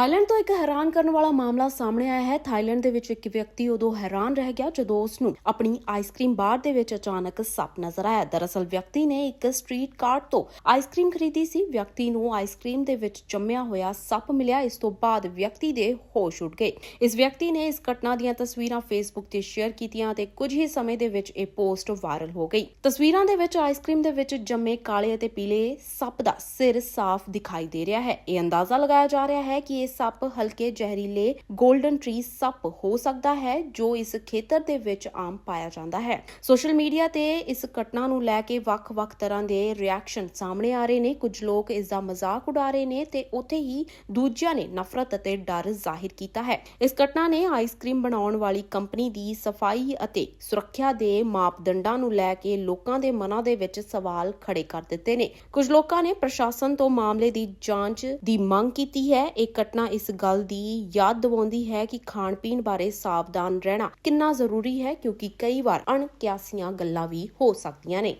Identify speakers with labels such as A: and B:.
A: Thailand ਤੋਂ ਇੱਕ ਹੈਰਾਨ ਕਰਨ ਵਾਲਾ ਮਾਮਲਾ ਸਾਹਮਣੇ ਆਇਆ ਹੈ। ਥਾਈਲੈਂਡ ਦੇ ਵਿੱਚ ਇੱਕ ਵਿਅਕਤੀ ਉਦੋਂ ਹੈਰਾਨ ਰਹਿ ਗਿਆ ਜਦੋਂ ਉਸ ਨੂੰ ਆਪਣੀ ਆਈਸਕ੍ਰੀਮ ਬਾਰ ਦੇ ਵਿੱਚ ਅਚਾਨਕ ਸੱਪ ਨਜ਼ਰ ਆਇਆ। ਦਰਅਸਲ ਵਿਅਕਤੀ ਨੇ ਇੱਕ ਸਟਰੀਟ ਕਾਰਟ ਤੋਂ ਆਈਸਕ੍ਰੀਮ ਖਰੀਦੀ ਸੀ। ਵਿਅਕਤੀ ਨੂੰ ਆਈਸਕ੍ਰੀਮ ਦੇ ਵਿੱਚ ਜੰਮਿਆ ਹੋਇਆ ਸੱਪ ਮਿਲਿਆ। ਇਸ ਤੋਂ ਬਾਅਦ ਵਿਅਕਤੀ ਦੇ ਹੋਸ਼ ਉੱਡ ਗਏ। ਇਸ ਵਿਅਕਤੀ ਨੇ ਇਸ ਘਟਨਾ ਦੀਆਂ ਤਸਵੀਰਾਂ ਫੇਸਬੁੱਕ ਤੇ ਸ਼ੇਅਰ ਕੀਤੀਆਂ ਤੇ ਕੁਝ ਹੀ ਸਮੇਂ ਦੇ ਵਿੱਚ ਇਹ ਪੋਸਟ ਵਾਇਰਲ ਹੋ ਗਈ। ਤਸਵੀਰਾਂ ਦੇ ਵਿੱਚ ਆਈਸਕ੍ਰੀਮ ਦੇ ਵਿੱਚ ਜੰਮੇ ਕਾਲੇ ਅਤੇ ਪੀਲੇ ਸੱਪ ਦਾ ਸਿਰ ਸਾਫ਼ ਦਿਖਾਈ ਦੇ ਰਿਹਾ ਹੈ। ਇਹ ਅੰਦਾਜ਼ਾ ਲਗਾਇਆ ਜਾ ਰਿਹਾ ਹੈ ਕਿ ਇਹ ਸੱਪ ਹਲਕੇ ਜ਼ਹਿਰੀਲੇ 골ਡਨ ਟ੍ਰੀ ਸੱਪ ਹੋ ਸਕਦਾ ਹੈ, ਜੋ ਇਸ ਖੇਤਰ ਦੇ ਵਿੱਚ ਆਮ ਪਾਇਆ ਜਾਂਦਾ ਹੈ। ਸੋਸ਼ਲ ਮੀਡੀਆ ਤੇ ਇਸ ਘਟਨਾ ਨੂੰ ਲੈ ਕੇ ਵੱਖ-ਵੱਖ ਤਰ੍ਹਾਂ ਦੇ ਰਿਐਕਸ਼ਨ ਸਾਹਮਣੇ ਆ ਰਹੇ ਨੇ। ਕੁਝ ਲੋਕ ਇਸ ਦਾ ਮਜ਼ਾਕ ਉਡਾ ਰਹੇ ਨੇ ਤੇ ਉੱਥੇ ਹੀ ਦੂਜਿਆਂ ਨੇ ਨਫ਼ਰਤ ਅਤੇ ਡਰ ਜ਼ਾਹਿਰ ਕੀਤਾ ਹੈ। ਇਸ ਘਟਨਾ ਨੇ ਆਈਸਕ੍ਰੀਮ ਬਣਾਉਣ ਵਾਲੀ ਕੰਪਨੀ ਦੀ ਸਫ਼ਾਈ ਅਤੇ ਸੁਰੱਖਿਆ ਦੇ ਮਾਪਦੰਡਾਂ ਨੂੰ ਲੈ ਕੇ ਲੋਕਾਂ ਦੇ ਮਨਾਂ ਦੇ ਵਿੱਚ ਸਵਾਲ ਖੜੇ ਕਰ ਦਿੱਤੇ ਨੇ। ਕੁਝ ਲੋਕਾਂ ਨੇ ਪ੍ਰਸ਼ਾਸਨ ਤੋਂ ਮਾਮਲੇ ਦੀ ਜਾਂਚ ਦੀ ਮੰਗ ਕੀਤੀ ਹੈ। ਇਹ ਘਟਨਾ ਇਸ ਗੱਲ ਦੀ ਯਾਦ ਦਿਵਾਉਂਦੀ ਹੈ ਕਿ ਖਾਣ ਪੀਣ ਬਾਰੇ ਸਾਵਧਾਨ ਰਹਿਣਾ ਕਿੰਨਾ ਜ਼ਰੂਰੀ ਹੈ ਕਿਉਂਕਿ ਕਈ ਵਾਰ ਅਣਕਿਆਸੀਆਂ ਗੱਲਾਂ ਵੀ ਹੋ ਸਕਦੀਆਂ ਨੇ।